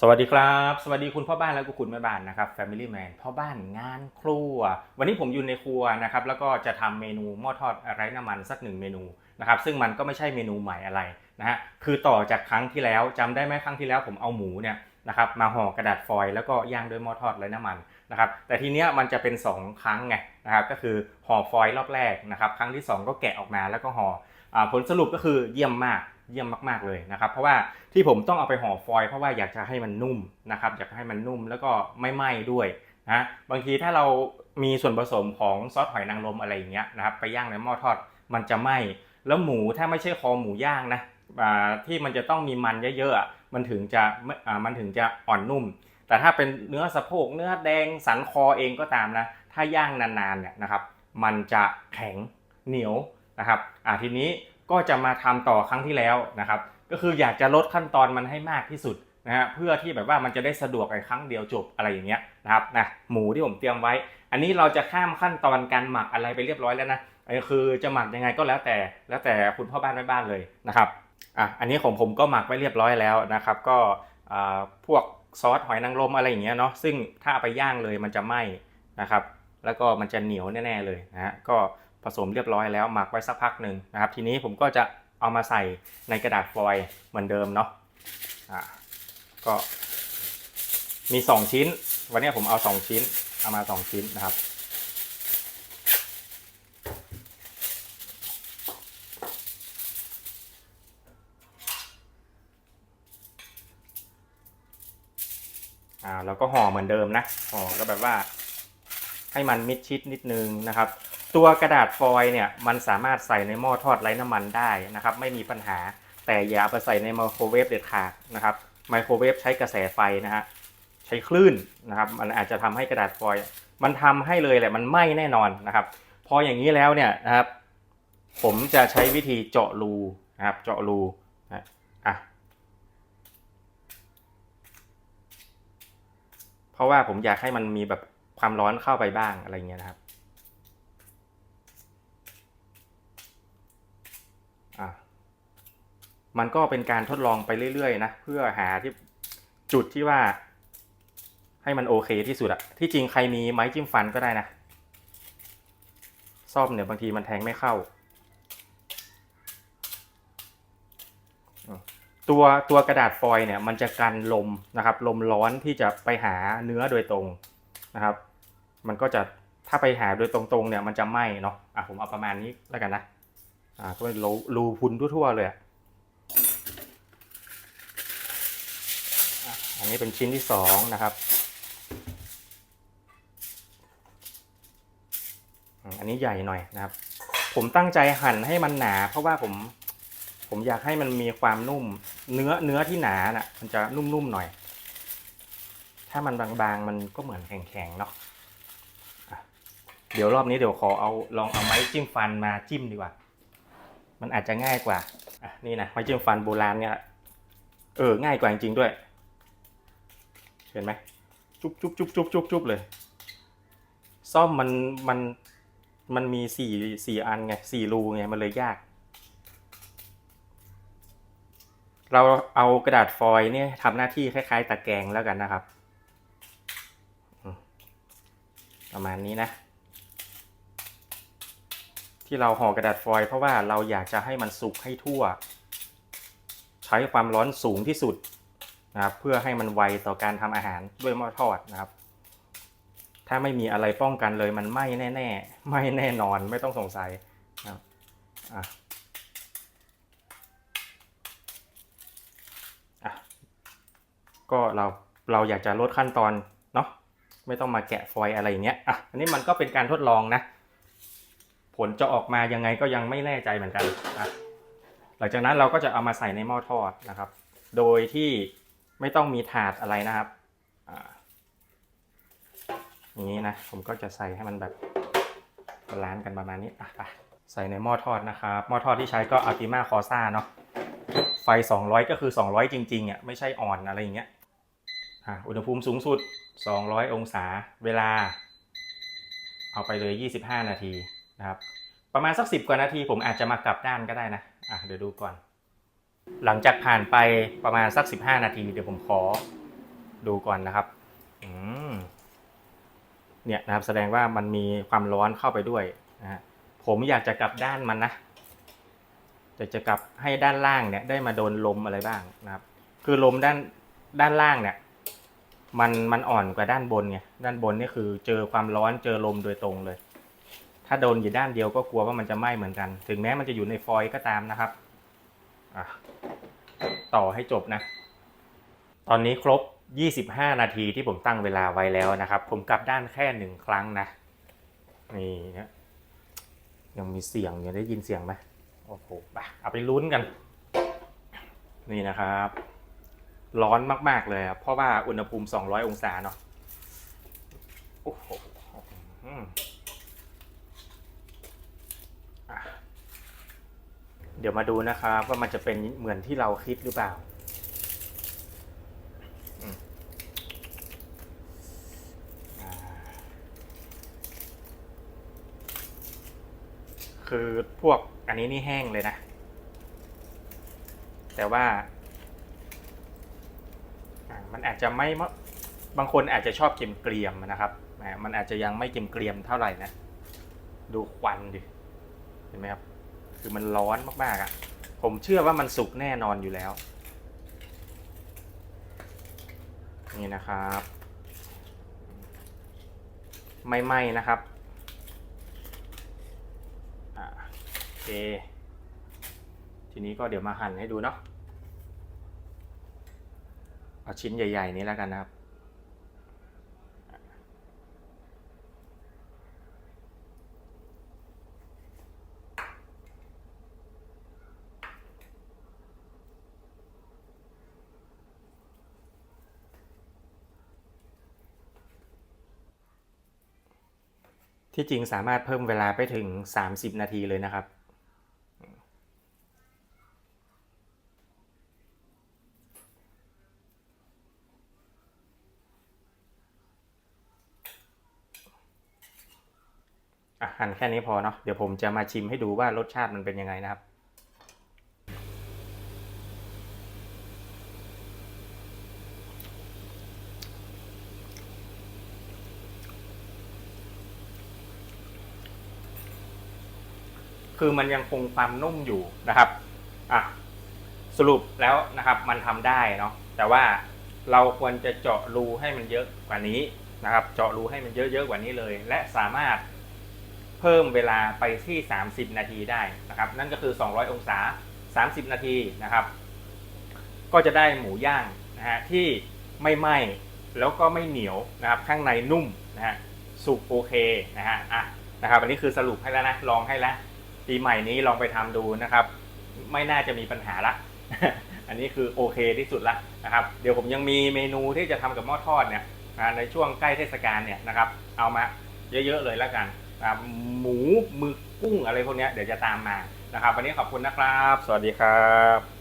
สวัสดีครับ สวัสดีคุณพ่อบ้านและคุณแม่บ้านนะครับ Family Man พ่อบ้านงานครัว วันนี้ผมอยู่ในครัวนะครับแล้วก็จะทำเมนูหม้อทอดไร้น้ำมันสักหนึ่งเมนูนะครับซึ่งมันก็ไม่ใช่เมนูใหม่อะไรนะฮะคือต่อจากครั้งที่แล้วจำได้ไหมครั้งที่แล้วผมเอาหมูเนี่ยนะครับมาห่อกระดาษฟอยล์แล้วก็ย่างด้วยหม้อทอดไร้น้ำมันนะครับแต่ทีเนี้ยมันจะเป็น 2 ครั้งไงนะครับก็คือห่อฟอยล์รอบแรกนะครับครั้งที่ 2 ก็แกะออกมาแล้วก็ห่อผลสรุปก็คือเยี่ยมมาก เยี่ยมมากๆเลยนะครับ เพราะว่าที่ผมต้องเอาไปห่อฟอยล์เพราะว่าอยากจะให้มันนุ่มนะครับอยากให้มันนุ่มแล้วก็ไม่ไหม้ด้วยนะบางทีถ้าเรามีส่วนผสมของซอสหอยนางรมอะไรอย่างเงี้ยนะครับไปย่างในหม้อทอดมันจะไหม้แล้วหมูถ้าไม่ใช่คอหมูย่างนะที่มันจะต้องมีมันเยอะๆมันถึงจะมันถึงจะอ่อนนุ่ม แต่ถ้าเป็นเนื้อสะโพกเนื้อแดงสันคอเองก็ตามนะถ้าย่างนานๆเนี่ยนะครับมันจะแข็งเหนียวนะครับอาทีนี้ ก็จะมาทำต่อครั้งที่แล้วนะครับ ก็คืออยากจะลดขั้นตอนมันให้มากที่สุดนะฮะเพื่อที่แบบว่ามันจะได้สะดวกในครั้งเดียวจบอะไรอย่างเงี้ยนะครับนะหมูที่ผมเตรียมไว้ อันนี้เราจะข้ามขั้นตอนการหมักอะไรไปเรียบร้อยแล้วนะอันนี้คือจะหมักยังไงก็แล้วแต่แล้วแต่คุณพ่อบ้านแม่บ้านเลยนะครับอะอันนี้ของผมก็หมักไว้เรียบร้อยแล้วนะครับ ก็อ่าพวกซอสหอยนางรมอะไรอย่างเงี้ยเนาะซึ่งถ้าเอาไปย่างเลยมันจะไหม้นะครับ แล้วก็มันจะเหนียวแน่ๆเลยนะฮะก็ ผสมเรียบร้อยแล้วหมักไว้สักพักหนึ่งนะครับ ทีนี้ผมก็จะเอามาใส่ในกระดาษฟอยล์เหมือนเดิมเนาะอ่าก็มี 2 ชิ้น วันนี้ผมเอา 2 ชิ้น เอามา 2 ชิ้นนะครับ อ่าแล้วก็ห่อเหมือนเดิมนะ ห่อก็แบบว่าให้มันมิดชิดนิดนึงนะครับ ตัวกระดาษฟอยล์เนี่ยมันสามารถใส่ในหม้อทอดไร้น้ำมันได้นะครับ ไม่มีปัญหาแต่อย่าไปใส่ในไมโครเวฟเด็ดขาดนะครับไมโครเวฟใช้กระแสไฟนะฮะใช้คลื่นนะครับมันอาจจะทำให้กระดาษฟอยล์มันทำให้เลยแหละมันไหม้แน่นอนนะครับ พออย่างนี้แล้วเนี่ยนะครับ ผมจะใช้วิธีเจาะรูนะครับ เจาะรูนะอะเพราะว่าผมอยากให้มันมีแบบความร้อนเข้าไปบ้างอะไรเงี้ยนะครับ อะมันก็เป็นการทดลองไปเรื่อยๆนะเพื่อหาที่จุดที่ว่า ให้มันโอเคที่สุดอะที่จริงใครมีไม้จิ้มฟันก็ได้นะซ่อมเนี่ยบางทีมันแทงไม่เข้า ตัวตัวกระดาษฟอยล์เนี่ยมันจะกันลมนะครับ ลมร้อนที่จะไปหาเนื้อโดยตรงนะครับ มันก็จะถ้าไปหาโดยตรงๆเนี่ยมันจะไหม้เนาะอะผมเอาประมาณนี้แล้วกันนะ อ่าก็เป็นรูรูพุนทั่วๆเลยอะอันนี้เป็นชิ้นที่สองนะครับ อันนี้ใหญ่หน่อยนะครับ ผมตั้งใจหั่นให้มันหนา เพราะว่าผม ผมอยากให้มันมีความนุ่ม เนื้อเนื้อที่หนาน่ะ มันจะนุ่มๆหน่อย ถ้ามันบางๆ มันก็เหมือนแข็งๆเนาะะเดี๋ยวรอบนี้เดี๋ยวขอเอาลองเอาไม้จิ้มฟันมาจิ้มดีกว่า มันอาจจะง่ายกว่าอะนี่นะไม้จิ้มฟันโบราณเนี่ยเออง่ายกว่าจริงๆด้วยเห็นไหมจุ๊บจุ๊บจุ๊บจุ๊บจุ๊บจุ๊บเลยซ่อมมันมันมันมีสี่สี่อันไงสี่รูไงมันเลยยาก เราเอากระดาษฟอยล์เนี่ยทำหน้าที่คล้ายๆตะแกรงแล้วกันนะครับ ประมาณนี้นะ ที่เราห่อกระดาษฟอยล์เพราะว่าเราอยากจะให้มันสุกให้ทั่ว ใช้ความร้อนสูงที่สุดนะครับเพื่อให้มันไวต่อการทำอาหารด้วยหม้อทอดนะครับ ถ้าไม่มีอะไรป้องกันเลยมันไหม้แน่ๆไหม้แน่นอนไม่ต้องสงสัยนะครับอะอะก็เราเราอยากจะลดขั้นตอนเนาะไม่ต้องมาแกะฟอยล์อะไรอย่างเงี้ยอะอันนี้มันก็เป็นการทดลองนะ ผลจะออกมายังไงก็ยังไม่แน่ใจเหมือนกันนะหลังจากนั้นเราก็จะเอามาใส่ในหม้อทอดนะครับ โดยที่ไม่ต้องมีถาดอะไรนะครับอย่างนี้นะ ผมก็จะใส่ให้มันแบบบาลานซ์กันประมาณนี้อะไปใส่ในหม้อทอดนะครับ หม้อทอดที่ใช้ก็ Ultima Corsa เนาะ ไฟ 200 ก็คือ 200 จริงๆอะไม่ใช่อ่อนอะไรอย่างเงี้ย อะอุณหภูมิสูงสุด 200 องศา เวลา เอาไปเลย 25 นาที นะครับประมาณสักสิบกว่านาทีผมอาจจะมากลับด้านก็ได้นะอะเดี๋ยวดูก่อน หลังจากผ่านไปประมาณสัก15นาทีเดี๋ยวผมขอดูก่อนนะครับอืมเนี่ยนะครับแสดงว่ามันมีความร้อนเข้าไปด้วยนะฮะผมอยากจะกลับด้านมันนะแต่จะกลับให้ด้านล่างเนี่ยได้มาโดนลมอะไรบ้างนะครับ คือลมด้านด้านล่างเนี่ยมันมันอ่อนกว่าด้านบนไงด้านบนนี่คือเจอความร้อนเจอลมโดยตรงเลย ถ้าโดนอยู่ด้านเดียวก็กลัวว่ามันจะไหม้เหมือนกัน ถึงแม้มันจะอยู่ในฟอยล์ก็ตามนะครับ ต่อให้จบนะ ตอนนี้ครบ 25 นาทีที่ผมตั้งเวลาไว้แล้วนะครับ ผมกลับด้านแค่หนึ่งครั้งนะ นี่นะยังมีเสียงยังได้ยินเสียงไหมโอ้โหไปเอาไปลุ้นกัน นี่นะครับ ร้อนมาก ๆ เลยเพราะว่าอุณหภูมิ 200 องศาเนาะโอ้โหอืมอะ เดี๋ยวมาดูนะครับว่ามันจะเป็นเหมือนที่เราคิดหรือเปล่า คือพวกอันนี้นี่แห้งเลยนะ แต่ว่า มันอาจจะไม่มะบางคนอาจจะชอบเกมเกรียมนะครับแหมมันอาจจะยังไม่เกมเกรียมเท่าไหร่นะ ดูควันดิ เห็นไหมครับ คือมันร้อนมากๆอะ่ะ ผมเชื่อว่ามันสุกแน่นอนอยู่แล้ว นี่นะครับ ไม่ไหมนะครับอ่าโอเค ทีนี้ก็เดี๋ยวมาหั่นให้ดูเนาะเอาชิ้นใหญ่ ๆ นี้แล้วกันนะครับ ที่จริงสามารถเพิ่มเวลาไปถึง 30 นาทีเลยนะครับ อะหั่นแค่นี้พอเนาะ เดี๋ยวผมจะมาชิมให้ดูว่ารสชาติมันเป็นยังไงนะครับ คือมันยังคงความนุ่มอยู่นะครับอะสรุปแล้วนะครับ มันทำได้เนาะแต่ว่าเราควรจะเจาะรูให้มันเยอะกว่านี้นะครับ เจาะรูให้มันเยอะๆกว่านี้เลย และสามารถเพิ่มเวลาไปที่ 30 นาทีได้นะครับ นั่นก็คือ 200 องศา 30 นาทีนะครับ ก็จะได้หมูย่างนะฮะที่ไม่ไหม้แล้วก็ไม่เหนียวนะครับ ข้างในนุ่มนะฮะสุกโอเคนะฮะอะนะครับ อันนี้คือสรุปให้แล้วนะ ลองให้แล้ว ปีใหม่นี้ลองไปทำดูนะครับ ไม่น่าจะมีปัญหาละ อันนี้คือโอเคที่สุดละนะครับ เดี๋ยวผมยังมีเมนูที่จะทำกับหม้อทอดเนี่ยในช่วงใกล้เทศกาลเนี่ยนะครับเอามาเยอะๆเลยแล้วกันหมูหมึกกุ้งอะไรพวกนี้เดี๋ยวจะตามมานะครับ วันนี้ขอบคุณนะครับ สวัสดีครับ